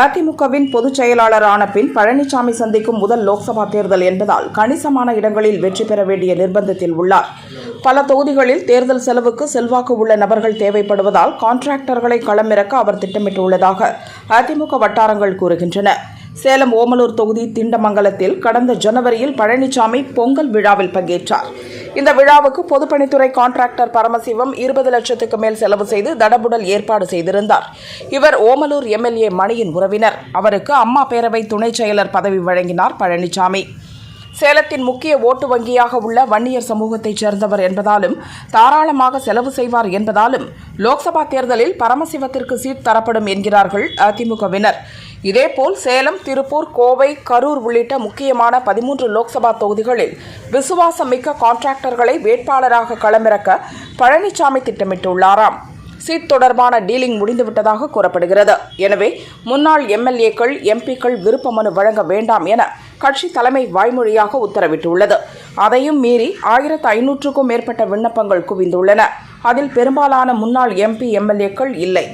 அதிமுகவின் பொதுச் செயலாளரான பின் பழனிசாமி சந்திக்கும் முதல் லோக்சபா தேர்தல் என்பதால் கணிசமான இடங்களில் வெற்றி பெற வேண்டிய நிர்பந்தத்தில் உள்ளார். பல தொகுதிகளில் தேர்தல் செலவுக்கு செல்வாக்கு உள்ள நபர்கள் தேவைப்படுவதால் கான்ட்ராக்டர்களை களமிறக்க அவர் திட்டமிட்டுள்ளதாக அதிமுக வட்டாரங்கள் கூறுகின்றன. சேலம் ஓமலூர் தொகுதி திண்டமங்கலத்தில் கடந்த ஜனவரியில் பழனிசாமி பொங்கல் விழாவில் பங்கேற்றார். இந்த விழாவுக்கு பொதுப்பணித்துறை கான்ட்ராக்டர் பரமசிவம் இருபது லட்சத்துக்கு மேல் செலவு செய்து தடபுடல் ஏற்பாடு செய்திருந்தார். இவர் ஓமலூர் எம்எல்ஏ மணியின் உறவினர். அவருக்கு அம்மா பேரவை துணைச் செயலர் பதவி வழங்கினார் பழனிசாமி. சேலத்தின் முக்கிய ஓட்டு வங்கியாக உள்ள வன்னியர் சமூகத்தைச் சேர்ந்தவர் என்பதாலும் தாராளமாக செலவு செய்வார் என்பதாலும் லோக்சபா தேர்தலில் பரமசிவத்திற்கு சீட் தரப்படும் என்கிறார்கள் அதிமுகவினர். இதேபோல் சேலம் திருப்பூர் கோவை கரூர் உள்ளிட்ட முக்கியமான பதிமூன்று லோக்சபா தொகுதிகளில் விசுவாசம் மிக்க கான்ட்ராக்டர்களை வேட்பாளராக களமிறக்க பழனிசாமி திட்டமிட்டுள்ளாராம். சீட் தொடர்பான டீலிங் முடிந்துவிட்டதாக கூறப்படுகிறது. எனவே முன்னாள் எம்எல்ஏக்கள் எம்பிக்கள் விருப்ப மனு வழங்க வேண்டாம் என கட்சி தலைமை வாய்மொழியாக உத்தரவிட்டுள்ளது. அதையும் மீறி ஆயிரத்து ஐநூற்றுக்கும் மேற்பட்ட விண்ணப்பங்கள் குவிந்துள்ளன. அதில் பெரும்பாலான முன்னாள் எம்பி எம்எல்ஏக்கள் இல்லை.